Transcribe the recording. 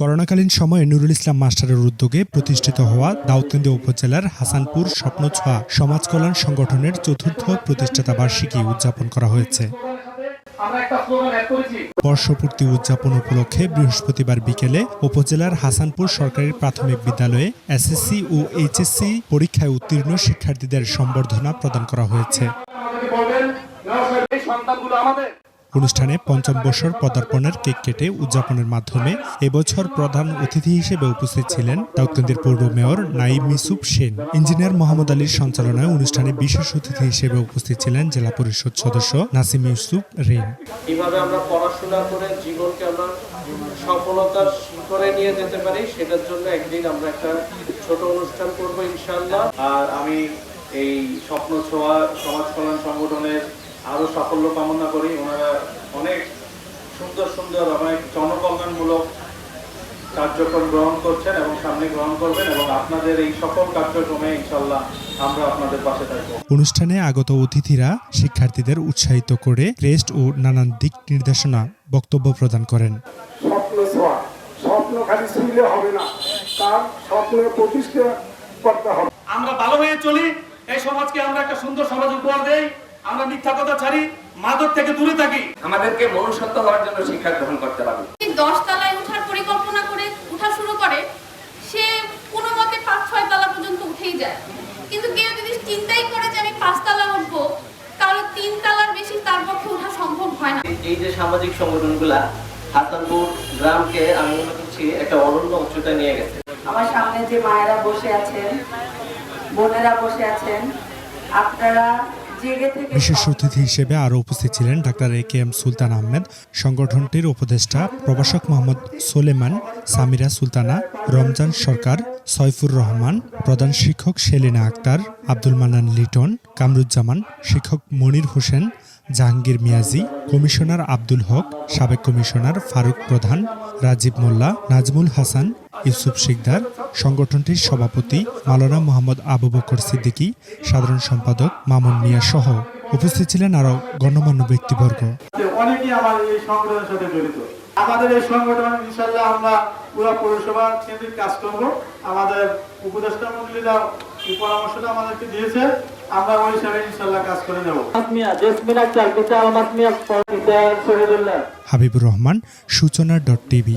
করোনাকালীন সময়ে নুরুল ইসলাম মাস্টারের উদ্যোগে প্রতিষ্ঠিত হওয়া দাউদকান্দি উপজেলার হাসানপুর স্বপ্নছোয়া সমাজ কল্যাণ সংগঠনের চতুর্থ প্রতিষ্ঠাতা বার্ষিকী উদযাপন করা হয়েছে। বর্ষপূর্তি উদযাপন উপলক্ষে বৃহস্পতিবার বিকেলে উপজেলার হাসানপুর সরকারি প্রাথমিক বিদ্যালয়ে এসএসসি ও এইচএসসি পরীক্ষায় উত্তীর্ণ শিক্ষার্থীদের সম্বর্ধনা প্রদান করা হয়েছে। অনুষ্ঠানে পঞ্চম বর্ষর পদার্পণের কেক কেটে উদযাপনের মাধ্যমে এবছর প্রধান অতিথি হিসেবে উপস্থিত ছিলেন দাউদকান্দির পৌর মেয়র নাইম মিসুফ সেন। ইঞ্জিনিয়ার মোহাম্মদ আলীর সঞ্চালনায় অনুষ্ঠানে বিশেষ অতিথি হিসেবে উপস্থিত ছিলেন জেলা পরিষদ সদস্য নাসিম ইউসুফ রেন। কীভাবে আমরা পড়াশোনা করে জীবনকে আমরা সফলতার শিখরে নিয়ে যেতে পারি সেটার জন্য একদিন আমরা একটা ছোট অনুষ্ঠান করব ইনশাআল্লাহ। আর আমি এই স্বপ্ন ছোঁয়া সমাজ কল্যাণ সংগঠনের আরও সাফল্য কামনা করি। ওনারা অনেক সুন্দর সুন্দর অনেক জনকল্যাণমূলক কার্যক্রম গ্রহণ করছেন এবং সামনে গ্রহণ করবেন এবং আপনাদের এই সকল কার্যক্রমে ইনশাল্লাহ আমরা আপনাদের পাশে থাকব। অনুষ্ঠানে আগত অতিথিরা শিক্ষার্থীদের উৎসাহিত করে ক্রেস্ট ও নানান দিক নির্দেশনা বক্তব্য প্রদান করেন। স্বপ্ন ছোঁয়া। স্বপ্ন খালি শুনলে হবে না। তার স্বপ্নের প্রতিষ্ঠা করতে হবে। আমরা ভালো হয়ে চলি। এই সমাজকে আমরা একটা সুন্দর সমাজ উপহার দেই। আমরা মিথ্যা কথা ছাড়ি মাদক থেকে দূরে থাকি। আমাদেরকে মনুষ্যত্ব হওয়ার জন্য শিক্ষা গ্রহণ করতে হবে। দশ তালায় ওঠার পরিকল্পনা করে উঠা শুরু করে সে কোনো মতে পাঁচ ছয় তালা পর্যন্ত উঠেই যায়। কিন্তু কেউ যদি চিন্তাই করে যে আমি পাঁচ তালা উঠবো তাহলে তিন তালার বেশি তার পক্ষে ওঠা সম্ভব হয় না। এই যে সামাজিক সংগঠনগুলা হাসানপুর গ্রামকে আমি মনে করছি একটা অনন্য উচ্চতায় নিয়ে গেছে। আমার সামনে যে মায়েরা বসে আছেন বোনেরা বসে আছেন আপনারা বিশেষ অতিথি হিসেবে আরও উপস্থিত ছিলেন doctor A K M Sultan Ahmed, সংগঠনটির উপদেষ্টা প্রভাষক মোহাম্মদ সোলেমান, সামিরা সুলতানা, রমজান সরকার সয়ফুর রহমান, প্রধান শিক্ষক সেলিনা আক্তার, আব্দুল মান্নান লিটন, কামরুজ্জামান, শিক্ষক মনির হোসেন, জাহাঙ্গীর মিয়াজি, কমিশনার আব্দুল হক, সাবেক কমিশনার ফারুক প্রধান, রাজীব মোল্লা, নাজমুল হাসান ইউসুফ শিকদার সংগঠনটির সভাপতি মাওলানা মোহাম্মদ আবু বকর সিদ্দিকী সাধারণ সম্পাদক মামুন মিয়া সহ উপস্থিত ছিলেন আরও গণ্যমান্য ব্যক্তিবর্গ। অনেকেই আমার এই সংগঠনের সাথে জড়িত। আমাদের এই সংগঠন ইনশাল্লাহ আমরা পুরো পৌরসভা কেন্দ্রিক কাজ করব। আমাদের উপদেষ্টা মন্ডলীরা এই পরামর্শটা আমাদেরকে দিয়েছে। আমরা ওই হিসাবে ইনশাল্লাহ কাজ করে নেব। Habibur Rahman Suchona dot TV.